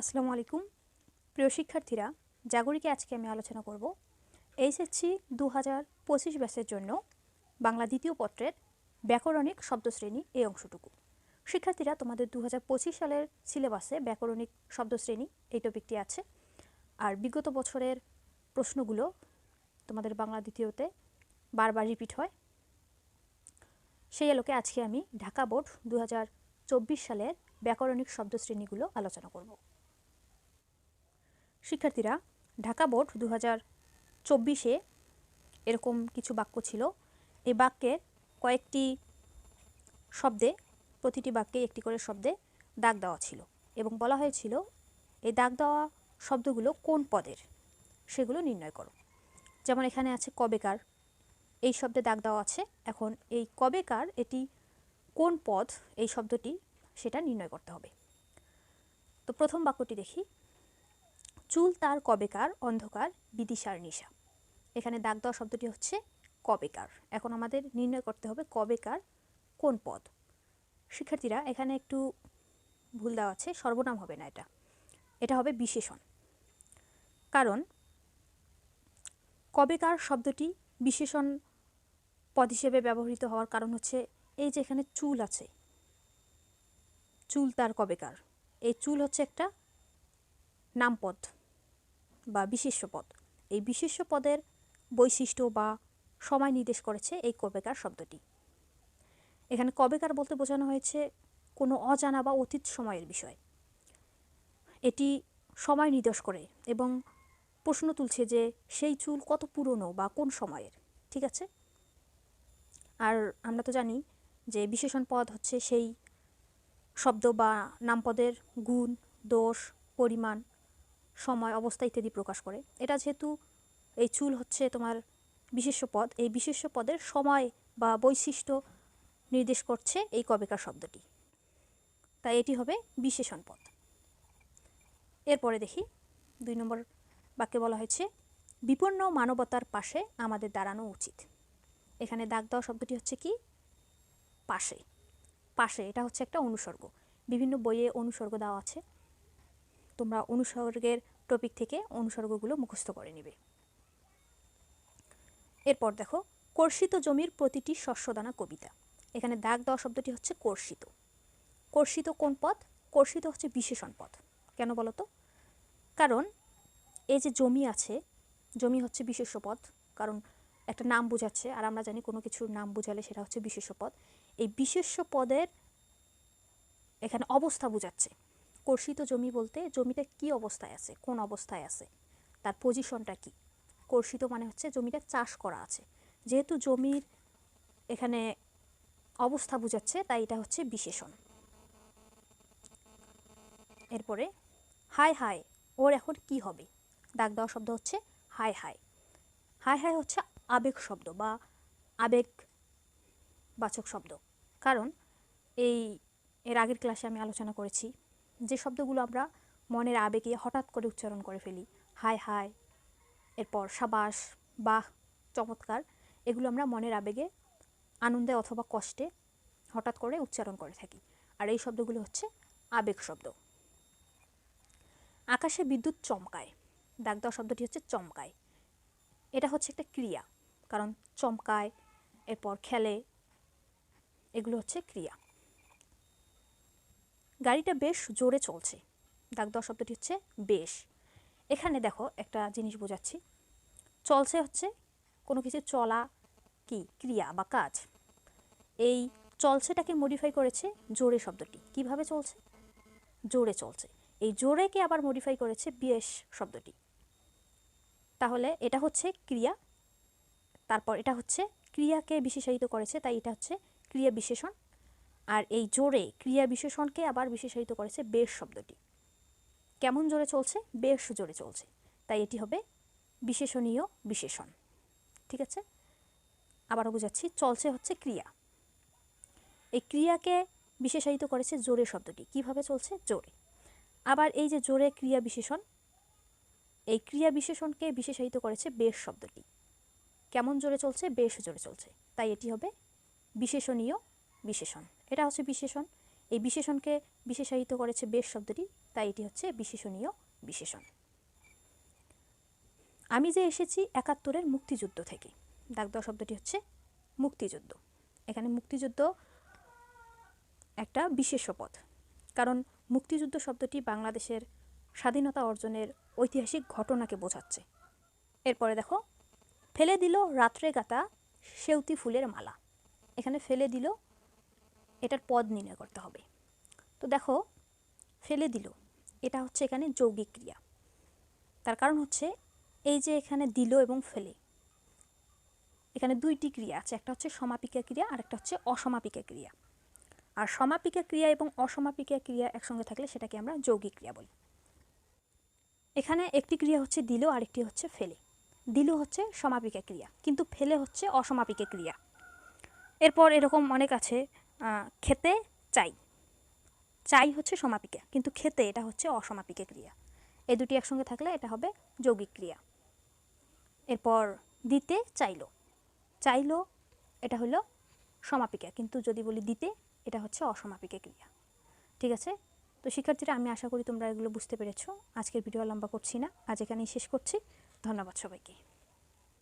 আসসালামু আলাইকুম। প্রিয় শিক্ষার্থীরা, জাগরিকে আজকে আমি আলোচনা করব এইচএসসি দু হাজার পঁচিশ ব্যাচের জন্য বাংলা দ্বিতীয় পত্রের ব্যাকরণিক শব্দশ্রেণী এই অংশটুকু। শিক্ষার্থীরা, তোমাদের দু হাজার পঁচিশ সালের সিলেবাসে ব্যাকরণিক শব্দশ্রেণী এই টপিকটি আছে। আর বিগত বছরের প্রশ্নগুলো তোমাদের বাংলা দ্বিতীয়তে বারবার রিপিট হয়। সেই আলোকে আজকে আমি ঢাকা বোর্ড দু হাজার চব্বিশ সালের ব্যাকরণিক শব্দশ্রেণীগুলো আলোচনা করব। শিক্ষার্থীরা, ঢাকা বোর্ড দু হাজার চব্বিশে এরকম কিছু বাক্য ছিল। এই বাক্যের কয়েকটি শব্দে, প্রতিটি বাক্যে একটি করে শব্দে দাগ দেওয়া ছিল এবং বলা হয়েছিল, এই দাগ দেওয়া শব্দগুলো কোন পদের? সেগুলো নির্ণয় করো। যেমন এখানে আছে কবেকার, এই শব্দে দাগ দেওয়া আছে। এখন এই কবেকার, এটি কোন পদ? এই শব্দটি সেটা নির্ণয় করতে হবে। তো প্রথম বাক্যটি দেখি। চুল তার কবেকার, অন্ধকার, বিদিশার নিশা। এখানে দাগ দেওয়া শব্দটি হচ্ছে কবেকার। এখন আমাদের নির্ণয় করতে হবে কবেকার কোন পদ। শিক্ষার্থীরা, এখানে একটু ভুল দেওয়া আছে, সর্বনাম হবে না এটা। এটা হবে বিশেষণ। কারণ কবেকার শব্দটি বিশেষণ পদ হিসেবে ব্যবহৃত হওয়ার কারণ হচ্ছে এই যে এখানে চুল আছে। চুল তার কবেকার। এই চুল হচ্ছে একটা নামপদ। বা বিশেষ্য পদ এই বিশেষ্য পদের বৈশিষ্ট্য বা সময় নির্দেশ করেছে এই কবেকার শব্দটি। এখানে কবেকার বলতে বোঝানো হয়েছে কোনো অজানা বা অতীত সময়ের বিষয়। এটি সময় নির্দেশ করে এবং প্রশ্ন তুলছে যে সেই চুল কত পুরনো বা কোন সময়ের, ঠিক আছে? আর আমরা তো জানি যে বিশেষণ পদ হচ্ছে সেই শব্দ বা নামপদের গুণ, দোষ, পরিমাণ সময়, অবস্থা ইত্যাদি প্রকাশ করে। এটা যেহেতু এই চুল হচ্ছে তোমার বিশেষ্য পদ, এই বিশেষ্য পদের সময় বা বৈশিষ্ট্য নির্দেশ করছে এই কবেকার শব্দটি। তাই এটি হবে বিশেষণ পদ। এরপরে দেখি, দুই নম্বর বাক্যে বলা হয়েছে, বিপন্ন মানবতার পাশে আমাদের দাঁড়ানো উচিত। এখানে দাগ দেওয়া শব্দটি হচ্ছে কি? পাশে। পাশে, এটা হচ্ছে একটা অনুসর্গ। বিভিন্ন বইয়ে অনুসর্গ দেওয়া আছে। তোমরা অনুসর্গের টপিক থেকে অনুসর্গগুলো মুখস্থ করে নেবে। এরপর দেখো, কর্ষিত জমির প্রতিটি শস্যদানা কবিতা। এখানে দাগ দেওয়া শব্দটি হচ্ছে কর্ষিত। কর্ষিত কোন পদ কর্ষিত হচ্ছে বিশেষণ পদ কেন বলো তো কারণ এই যে জমি আছে, জমি হচ্ছে বিশেষ্য পদ কারণ একটা নাম বোঝাচ্ছে, আর আমরা জানি কোনো কিছুর নাম বোঝালে সেটা হচ্ছে বিশেষ্য পদ এই বিশেষ্য পদের এখানে অবস্থা বোঝাচ্ছে। কর্ষিত জমি বলতে জমিটা কি অবস্থায় আছে, কোন অবস্থায় আছে, তার পজিশনটা কি? কর্ষিত মানে হচ্ছে জমিটা চাষ করা আছে। যেহেতু জমির এখানে অবস্থা বোঝাচ্ছে, তাই এটা হচ্ছে বিশেষণ। এরপরে হাই হাই ওর এখন কি হবে? দাগ দেওয়া শব্দ হচ্ছে হাই হাই হাই হাই হচ্ছে আবেগ শব্দ বা আবেগ বাচক শব্দ। কারণ এই, এর আগের ক্লাসে আমি আলোচনা করেছি যে শব্দগুলো আমরা মনের আবেগে হঠাৎ করে উচ্চারণ করে ফেলি। হাই হাই এরপর সাবাস, বাহ, চমৎকার, এগুলো আমরা মনের আবেগে, আনন্দে অথবা কষ্টে হঠাৎ করে উচ্চারণ করে থাকি। আর এই শব্দগুলো হচ্ছে আবেগ শব্দ। আকাশে বিদ্যুৎ চমকায়। দাগ দেওয়া শব্দটি হচ্ছে চমকায়। এটা হচ্ছে একটা ক্রিয়া, কারণ চমকায়, এরপর খেলে, এগুলো হচ্ছে ক্রিয়া। গাড়িটা বেশ জোরে চলছে। দাগ দেওয়া শব্দটি হচ্ছে বেশ। এখানে দেখো একটা জিনিস বোঝাচ্ছি। চলছে হচ্ছে কোনো কিছু চলা কি, ক্রিয়া বা কাজ। এই চলছেটাকে মডিফাই করেছে জোরে শব্দটি। কীভাবে চলছে? জোরে চলছে। এই জোরেকে আবার মডিফাই করেছে বেশ শব্দটি। তাহলে এটা হচ্ছে ক্রিয়া। তারপর এটা হচ্ছে ক্রিয়াকে বিশেষায়িত করেছে, তাই এটা হচ্ছে ক্রিয়া বিশেষণ। আর এই জোরে ক্রিয়া বিশেষণকে আবার বিশেষায়িত করেছে বেশ শব্দটি। কেমন জোরে চলছে? বেশ জোরে চলছে। তাই এটি হবে বিশেষণীয় বিশেষণ। ঠিক আছে? আবারও বোঝাচ্ছি, চলছে হচ্ছে ক্রিয়া। এই ক্রিয়াকে বিশেষায়িত করেছে জোরে শব্দটি। কীভাবে চলছে? জোরে। আবার এই যে জোরে ক্রিয়া বিশেষণ, এই ক্রিয়া বিশেষণকে বিশেষায়িত করেছে বেশ শব্দটি। কেমন জোরে চলছে? বেশ জোরে চলছে। তাই এটি হবে বিশেষণীয় বিশেষণ। এটা হচ্ছে বিশেষণ। এই বিশেষণকে বিশেষায়িত করেছে বেশ শব্দটি, তাই এটি হচ্ছে বিশেষণীয় বিশেষণ। আমি যে এসেছি একাত্তরের মুক্তিযুদ্ধ থেকে, দাগ দেওয়া শব্দটি হচ্ছে মুক্তিযুদ্ধ। এখানে মুক্তিযুদ্ধ একটা বিশেষ্য পদ কারণ মুক্তিযুদ্ধ শব্দটি বাংলাদেশের স্বাধীনতা অর্জনের ঐতিহাসিক ঘটনাকে বোঝাচ্ছে। এরপরে দেখো, ফেলে দিল রাত্রে গাতা সেউতি ফুলের মালা। এখানে ফেলে দিল এটার পদ নির্ণয় করতে হবে। তো দেখো, ফেলে দিল। এটা হচ্ছে এখানে যৌগিক ক্রিয়া। তার কারণ হচ্ছে এই যে এখানে দিল এবং ফেলে, এখানে দুইটি ক্রিয়া আছে। একটা হচ্ছে সমাপিকা ক্রিয়া আর একটা হচ্ছে অসমাপিকা ক্রিয়া। আর সমাপিকা ক্রিয়া এবং অসমাপিকা ক্রিয়া একসঙ্গে থাকলে সেটাকে আমরা যৌগিক ক্রিয়া বলি। এখানে একটি ক্রিয়া হচ্ছে দিল, আরেকটি হচ্ছে ফেলে। দিল হচ্ছে সমাপিকা ক্রিয়া, কিন্তু ফেলে হচ্ছে অসমাপিকা ক্রিয়া। এরপর এরকম অনেক আছে খেতে চাই। চাই হচ্ছে সমাপিকা, কিন্তু খেতে এটা হচ্ছে অসমাপিকা ক্রিয়া। এই দুটি একসঙ্গে থাকলে এটা হবে যৌগিক ক্রিয়া। এরপর দিতে চাইলো। চাইলো এটা হলো সমাপিকা, কিন্তু যদি বলি দিতে, এটা হচ্ছে অসমাপিকা ক্রিয়া। ঠিক আছে? তো শিক্ষার্থীরা, আমি আশা করি তোমরা এগুলো বুঝতে পেরেছ। আজকের ভিডিও লম্বা করছি না। আজ এখানেই শেষ করছি। ধন্যবাদ সবাইকে।